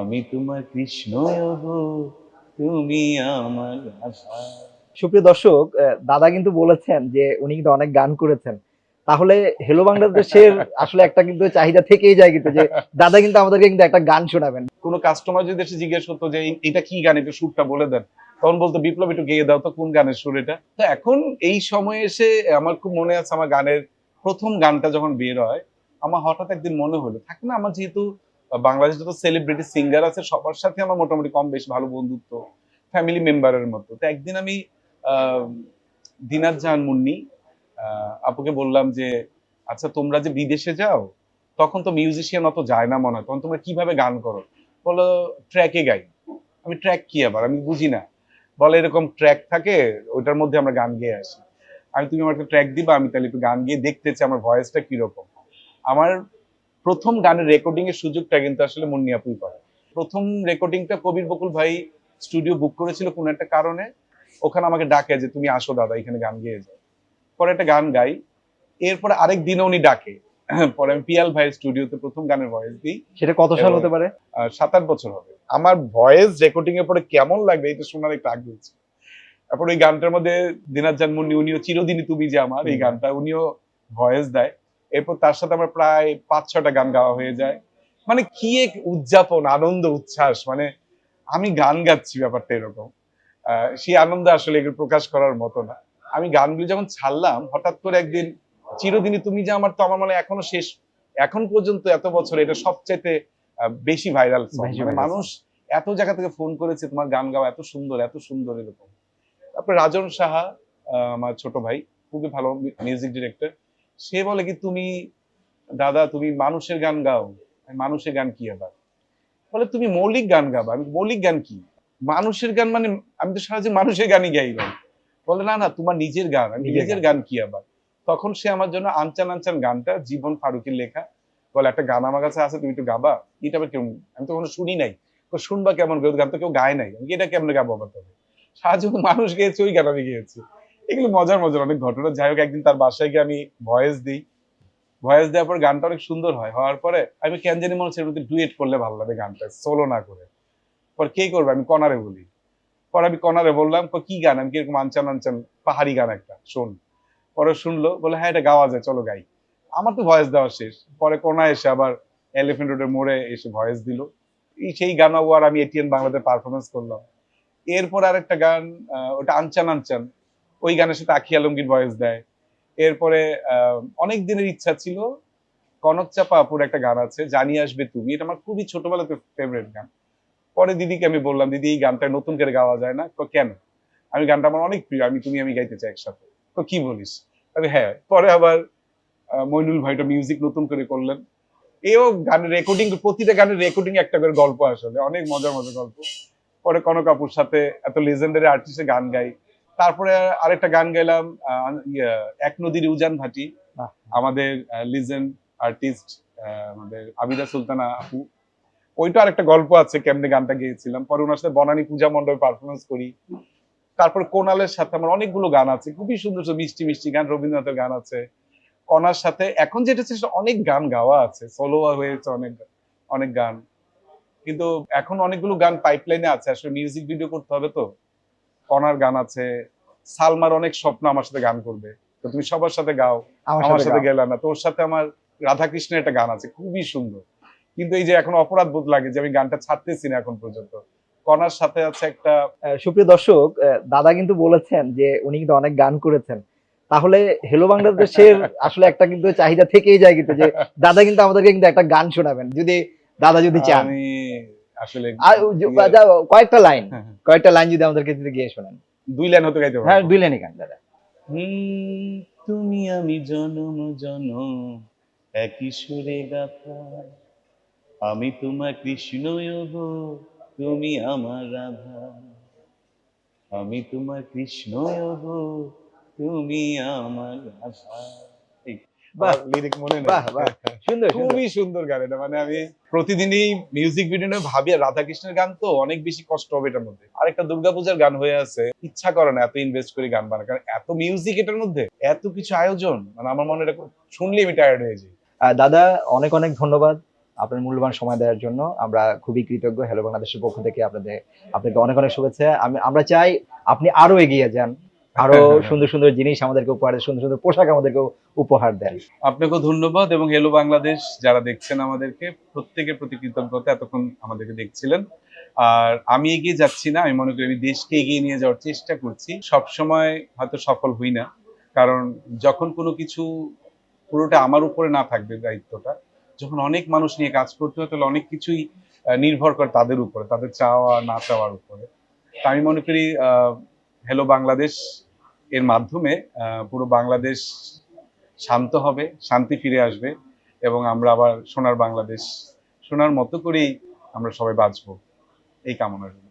আমি তোমার কৃষ্ণ তুমি আমার রাধা সুপ্রিয় দর্শক দাদা কিন্তু বলেছেন যে উনি কিন্তু অনেক গান করেছেন। তাহলে হেলো বাংলাদেশের আসলে একটা কিন্তু চাহিদা থেকেই যায় কিন্তু যে দাদা কিন্তু আমাদেরকে কিন্তু একটা গান শোনাবেন। কোনো কাস্টমার যদি এসে জিজ্ঞেস করতো যে এটা কি গান একটু সুরটা বলে দেন। তখন বলতো বিপ্লব একটু গেয়ে দাও তো কোন গানের সুর এটা? তো এখন এই সময়ে এসে আমার খুব মনে আছে আমার গানের প্রথম গানটা যখন বের হয় আমার হঠাৎ একদিন মনে হলো থাকে না আমার যেহেতু বাংলাদেশ যত সেলিব্রিটি সিঙ্গার আছে, সবার সাথে আমার মোটামুটি কম বেশি ভালো বন্ধুত্ব ফ্যামিলি মেম্বারের মতো। তো একদিন আমি দিনাত জাহান মুন্নি আপুকে বললাম যে আচ্ছা তোমরা যে বিদেশে যাও, তখন তো মিউজিশিয়ান অত যায় না মনে হয়। তখন তোমরা কীভাবে গান করো? বলো ট্র্যাকে গাই। আমি ট্র্যাক কি আবার? আমি বুঝি না। বলে, এরকম ট্র্যাক থাকে, ওইটার মধ্যে আমরা গান গেয়ে আসি। আমি, তুমি আমার একটা ট্র্যাক দিবা, আমি তাহলে একটু গান গিয়ে দেখতে চাই, আমার ভয়েসটা কীরকম? আমার প্রথম গানের রেকর্ডিং এর সুযোগটা কিন্তু আসলে মুন্নিয়াপুই করে। প্রথম রেকর্ডিংটা কবির বকুল ভাই স্টুডিও বুক করেছিল কোন একটা কারণে। ওখানে আমাকে ডাকে যে তুমি আসো দাদা এখানে গান গেয়ে যাও। পরে একটা গান গাই। এরপরে আরেক দিনে উনি ডাকে। পরে আমি পিয়াল ভাইয়ের স্টুডিওতে প্রথম গানের ভয়েস দিই। সেটা কত সাল হতে পারে? সাত আট বছর হবে। আমার ভয়েস রেকর্ডিং এর পরে কেমন লাগবে এটা শোনার একটা আগ্রহ ছিল। তারপর ওই গানটার মধ্যে দিনাত জান মুন্নি উনিও চিরদিনই তুমি যে আমার এই গানটা উনিও ভয়েস দেয়। এরপর তার সাথে আমার প্রায় পাঁচ ছটা গান গাওয়া হয়ে যায়। মানে কি এক উদযাপন আনন্দ উচ্ছ্বাস মানে আমি গান গাচ্ছি ব্যাপারটা এরকম। সেই আনন্দ আসলে এগুলো প্রকাশ করার মতো না। আমি গানগুলো যখন ছাড়লাম হঠাৎ করে একদিন চিরদিনই তুমি যে আমার তো আমার মানে এখনও শেষ এখন পর্যন্ত এত বছর এটা সবচাইতে আহ, বেশি ভাইরাল মানে মানুষ এত জায়গা থেকে ফোন করেছে তোমার গান গাওয়া এত সুন্দর এত সুন্দর এরকম। তারপরে রাজন সাহা আহ, আমার ছোট ভাই খুবই ভালো মিউজিক ডিরেক্টর সে বলে কি তুমি দাদা তুমি মানুষের গান গাও। মানুষের গান কি আবার? বলে তুমি মৌলিক গান গাবা। আমি মৌলিক গান কি? মানুষের গান মানে আমি তো সারা জীবন মানুষের গানই গাই বলে না না তোমার নিজের গান। আমি নিজের গান। কি আবার? তখন সে আমার জন্য আনচান আনচান গানটা জীবন ফারুকের লেখা। বলে একটা গান আমার কাছে আছে তুমি একটু গাবা। এটা আবার কেমন? আমি তো কখনো শুনি নাই। তো শুনবা কেমন? গান তো কেউ গায় নাই। এটা কেমন গাবো আবার তবে? সারা জীবন মানুষ গেয়েছে ওই গান আমি গিয়েছি। এগুলো মজার মজার অনেক ঘটনা। যাই হোক একদিন তার বাসায় গিয়ে আমি ভয়েস দিই। ভয়েস দেওয়ার পর গানটা অনেক সুন্দর হয়। হওয়ার পরে আমি কেন জানি মনে হচ্ছে ডুয়েট করলে ভালো লাগবে গানটা সোলো না করে। পর কে করবে? আমি কনারে বলি। পর আমি কনারে বললাম কি গান? আমি কীরকম আনচান আনচান পাহাড়ি গান একটা শোন। পরে শুনলো বলে হ্যাঁ এটা গাওয়া যায় চলো গাই। আমার তো ভয়েস দেওয়া শেষ। পরে কোনা এসে আবার এলিফেন্ট রোডের মোড়ে এসে ভয়েস দিল। সেই গান আর আমি এটিএন বাংলাতে পারফরমেন্স করলাম। এরপর আরেকটা গান আহ, ওটা আনচান আনচান। ওই গানের সাথে আখি আলমগীর ভয়েস দেয়। এরপরে অনেক দিনের ইচ্ছা ছিল, কনক চাপা আপুর একটা গান আছে, জানি আসবে তুমি। এটা আমার খুবই ছোটবেলাতে ফেভারিট গান। পরে দিদিকে আমি বললাম, দিদি, এই গানটা নতুন করে গাওয়া যায় না। কেন? আমি, গানটা আমার অনেক প্রিয়। আমি, তুমি, আমি গাইতে চাই একসাথে। তো কি বলিস? আমি হ্যাঁ। পরে আবার মইনুল ভাইটা মিউজিক নতুন করে করলেন। এও গানের রেকর্ডিং প্রতিটা গানের রেকর্ডিং একটা করে গল্প আসলে অনেক মজার মজার গল্প। পরে কনক আপুর সাথে এত লেজেন্ডারি আর্টিস্টের গান গাই। তারপরে আরেকটা গান গাইলাম ইয়ে, এক নদীর উজান ভাটি। আমাদের লিজেন্ড আর্টিস্ট আমাদের আবিদা সুলতানা আপু। ওইটা আরেকটা গল্প আছে কেমনে গানটা গেয়েছিলাম। পরে ওনার সাথে বনানী পূজা মণ্ডপে পারফরমেন্স করি। তারপরে কোনালের সাথে আমার অনেকগুলো গান আছে খুবই সুন্দর সুন্দর মিষ্টি মিষ্টি গান রবীন্দ্রনাথের গান আছে। কনার সাথে এখন যেটা সেটা অনেক গান গাওয়া আছে সোলো হয়েছে অনেক অনেক গান। কিন্তু এখন অনেকগুলো গান পাইপলাইনে আছে আসলে মিউজিক ভিডিও করতে হবে তো। কনার গান আছে সালমার অনেক স্বপ্ন আমার সাথে গান করবে। তো তুমি সবার সাথে গাও আমার সাথে। গেলে না। তোর সাথে আমার রাধাকৃষ্ণের একটা গান আছে খুবই সুন্দর। কিন্তু এই যে এখন অপরাধ বোধ লাগে যে আমি গানটা ছাড়তেছি না এখন পর্যন্ত। কনার সাথে আছে একটা সুপ্রিয় দর্শক দাদা কিন্তু বলেছেন যে উনি কিন্তু অনেক গান করেছেন। তাহলে হেলো বাংলাদেশের আসলে একটা কিন্তু চাহিদা থেকেই যায় কিন্তু যে দাদা কিন্তু আমাদেরকে কিন্তু একটা গান শোনাবেন যদি দাদা যদি চান। আমি আসলে ইয়ে- কয়েকটা লাইন হ্যাঁ, হ্যাঁ। কয়েকটা লাইন যদি আমাদেরকে যদি গিয়ে শোনান। দুই লাইন হতে গাইতে হ্যাঁ দুই লাইনই গান দাদা। তুমি আমি জনম জনম একই সুরে গাথা। আমি তোমার কৃষ্ণ গো তুমি আমার রাধা। আমি তোমার কৃষ্ণ গো তুমি আমার রাধা। বাহ, লিরিক মনে নেই। বাহ, বাহ। সুন্দর। খুবই সুন্দর গান এটা। মানে আমি প্রতিদিনই মিউজিক ভিডিও নিয়ে ভাবি রাধাকৃষ্ণের গান তো অনেক বেশি কষ্ট হবে এটার মধ্যে। আরেকটা দুর্গাপূজার গান হয়ে আছে। ইচ্ছা করে না এত ইনভেস্ট করে গান কারণ এত মিউজিক এটার মধ্যে এত কিছু আয়োজন মানে আমার মনে এটা শুনলে আমি টায়ার্ড হয়ে যাই। দাদা অনেক অনেক ধন্যবাদ আপনার মূল্যবান সময় দেওয়ার জন্য। আমরা খুবই কৃতজ্ঞ। হ্যালো বাংলাদেশের পক্ষ থেকে আপনাদের আপনাকে অনেক অনেক শুভেচ্ছা। আমি আমরা চাই আপনি আরও এগিয়ে যান। আরও সুন্দর সুন্দর জিনিস আমাদেরকে উপহার সুন্দর সুন্দর পোশাক আমাদেরকে উপহার দেন। আপনাকেও ধন্যবাদ এবং হেলো বাংলাদেশ যারা দেখছেন আমাদেরকে প্রত্যেকের প্রতি কৃতজ্ঞতা এতক্ষণ আমাদেরকে দেখছিলেন। আর আমি এগিয়ে যাচ্ছি না আমি মনে করি আমি দেশকে এগিয়ে নিয়ে যাওয়ার চেষ্টা করছি। সব সময় হয়তো সফল হই না কারণ যখন কোনো কিছু পুরোটা আমার উপরে না থাকবে দায়িত্বটা যখন অনেক মানুষ নিয়ে কাজ করতে হয় তাহলে অনেক কিছুই নির্ভর করে তাদের উপরে তাদের চাওয়া না চাওয়ার উপরে। তা আমি মনে করি হ্যালো বাংলাদেশ এর মাধ্যমে পুরো বাংলাদেশ শান্ত হবে, শান্তি ফিরে আসবে এবং আমরা আবার সোনার বাংলাদেশ, সোনার মতো করেই আমরা সবাই বাঁচব। এই কামনা রইল